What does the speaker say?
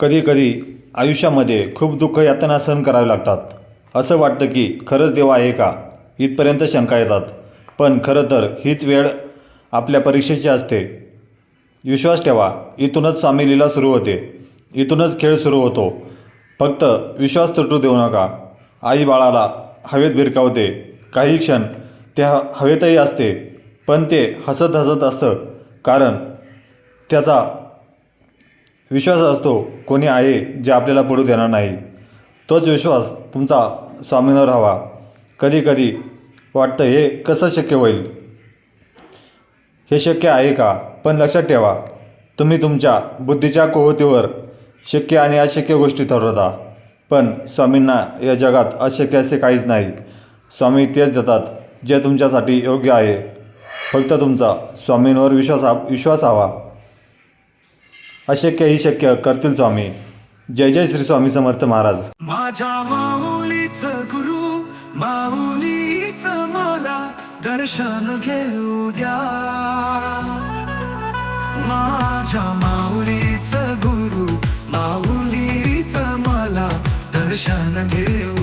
कधीकधी आयुष्यामध्ये खूप दुःख यातना सहन करावे लागतात. असं वाटतं की खरंच देव आहे का? इथपर्यंत शंका येतात. पण खरं तर हीच वेळ आपल्या परीक्षेची असते. विश्वास ठेवा इथूनच स्वामी लीला सुरू होते. इथूनच खेळ सुरू होतो. फक्त विश्वास तुटू देऊ नका. आई बाळाला हवेत भिरकावते. काही क्षण ते ह हवेतही असते. पण ते हसत हसत असतं. कारण त्याचा विश्वास असतो कोणी आहे जे आपल्याला पडू देणार नाही. तोच विश्वास तुमचा स्वामींवर हवा कधी कधी वाटतं हे कसं शक्य होईल? हे शक्य आहे का? पण लक्षात ठेवा तुम्ही तुमच्या बुद्धीच्या कोवतीवर शक्य आणि अशक्य गोष्टी ठरवता. पण स्वामींना या जगात अशक्य असे काहीच नाही. स्वामी तेच देतात जे तुमच्यासाठी योग्य आहे. फक्त तुमचा स्वामींवर विश्वास विश्वास हवा. अशक्य ही शक्य करतील स्वामी. जय जय श्री स्वामी समर्थ महाराज. माझ्या माऊलीच गुरु माऊलीच मला दर्शन घेऊ द्या. माझ्या माऊलीच गुरु माऊलीच मला दर्शन घेऊ